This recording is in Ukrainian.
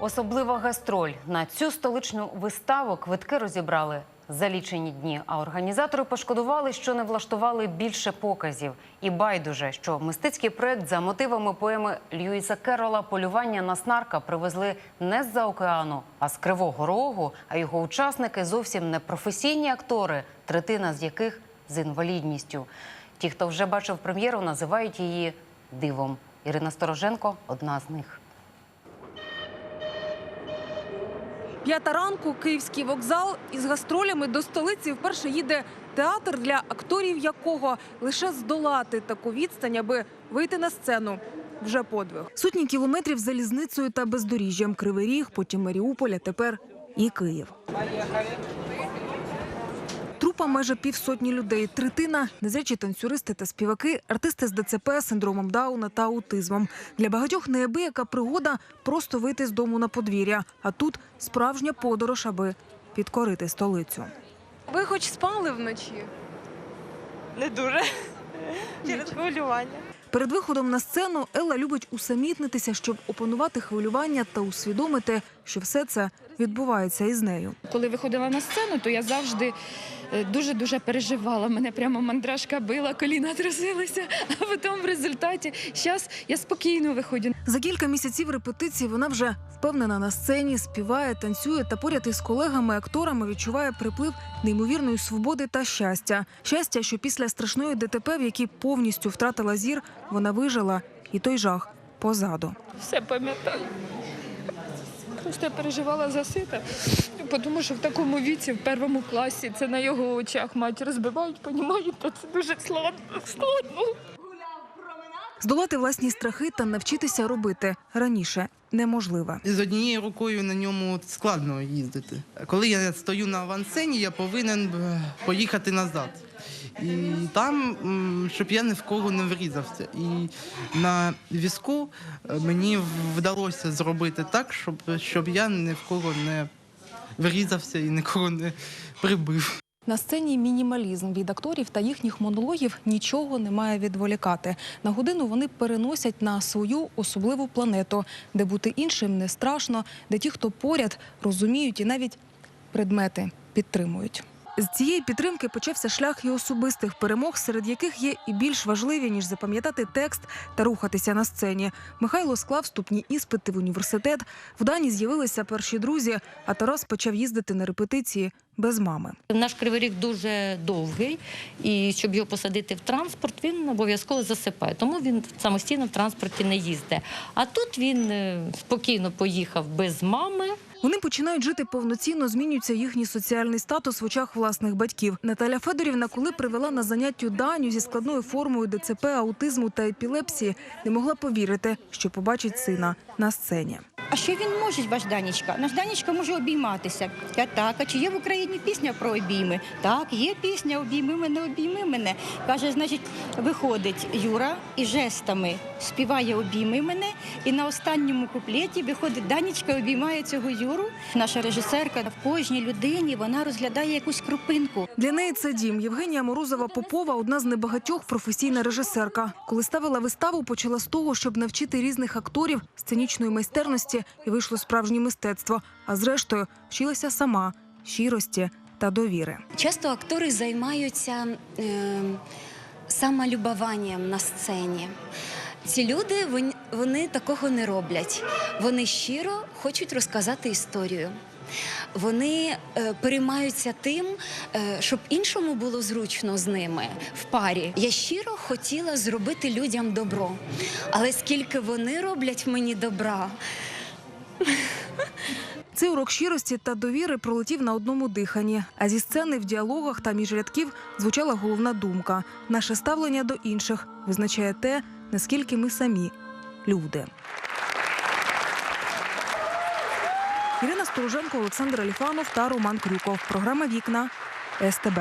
Особлива гастроль на цю столичну виставу квитки розібрали за лічені дні. А організатори пошкодували, що не влаштували більше показів. І байдуже, що мистецький проект за мотивами поеми Льюіса Керрола Полювання на снарка привезли не з-за океану, а з Кривого Рогу. А його учасники зовсім не професійні актори, третина з яких з інвалідністю. Ті, хто вже бачив прем'єру, називають її дивом. Ірина Стороженко одна з них. П'ята ранку, київський вокзал із гастролями до столиці вперше їде театр, для акторів якого лише здолати таку відстань, аби вийти на сцену. Вже подвиг. Сотні кілометрів залізницею та бездоріжжям. Кривий Ріг, потім Маріуполя, тепер і Київ. Трупа майже півсотні людей. Третина незрячі танцюристи та співаки, артисти з ДЦП, синдромом Дауна та аутизмом. Для багатьох неабияка пригода просто вийти з дому на подвір'я. А тут справжня подорож, аби підкорити столицю. Ви хоч спали вночі? Не дуже. Через хвилювання. Перед виходом на сцену Елла любить усамітнитися, щоб опанувати хвилювання та усвідомити, що все це відбувається із нею. Коли виходила на сцену, то я завжди дуже дуже переживала. Мене прямо мандражка била, коліна трусилися. А потім в результаті зараз я спокійно виходжу. За кілька місяців репетицій вона вже впевнена на сцені, співає, танцює та поряд із колегами-акторами відчуває приплив неймовірної свободи та щастя. Щастя, що після страшної ДТП, в якій повністю втратила зір, вона вижила, і той жах позаду. Все пам'ятаю. Просто я переживала за сина, тому що в такому віці, в першому класі, це на його очах мать розбивають, понімаєте, це дуже складно. складно. Здолати власні страхи та навчитися робити раніше неможливо. З однією рукою на ньому складно їздити. Коли я стою на авансцені, я повинен е, поїхати назад. І там, щоб я ні в кого не врізався. І на візку е, мені вдалося зробити так, щоб, щоб я ні в кого не врізався і нікого не прибив. На сцені мінімалізм від акторів та їхніх монологів нічого не має відволікати. На годину вони переносять на свою особливу планету, де бути іншим не страшно, де ті, хто поряд, розуміють і навіть предмети підтримують. З цієї підтримки почався шлях і особистих перемог, серед яких є і більш важливі ніж запам'ятати текст та рухатися на сцені. Михайло склав вступні іспити в університет. В Дані з'явилися перші друзі, а Тарас почав їздити на репетиції без мами. Наш кривий ріг дуже довгий, і щоб його посадити в транспорт, він обов'язково засипає. Тому він самостійно в транспорті не їздить. А тут він е, спокійно поїхав без мами. Вони починають жити повноцінно, змінюється їхній соціальний статус в очах власних батьків. Наталя Федорівна, коли привела на заняттю Даню зі складною формою ДЦП, аутизму та епілепсії, не могла повірити, що побачить сина на сцені. А що він може, ваш Данічка? Наш Данічка може обійматися. Я так, а чи є в Україні пісня про обійми? Так, є пісня Обійми мене, обійми мене. Каже, значить, виходить Юра і жестами співає Обійми мене. І на останньому куплеті виходить Данічка, обіймає цього Юру. Наша режисерка в кожній людині вона розглядає якусь крупинку. Для неї це дім. Євгенія Морозова Попова одна з небагатьох професійна режисерка. Коли ставила виставу, почала з того, щоб навчити різних акторів сценічної майстерності і вийшло справжнє мистецтво. А зрештою вчилася сама щирості та довіри. Часто актори займаються е, самолюбованням на сцені. Ці люди вони, вони такого не роблять. Вони щиро хочуть розказати історію. Вони е, переймаються тим, е, щоб іншому було зручно з ними в парі. Я щиро хотіла зробити людям добро, але скільки вони роблять мені добра, Цей урок щирості та довіри пролетів на одному диханні. А зі сцени в діалогах та між рядків звучала головна думка: наше ставлення до інших визначає те, наскільки ми самі люди. Ірина Стороженко, Олександр Аліфанов та Роман Крюков. Програма Вікна СТБ.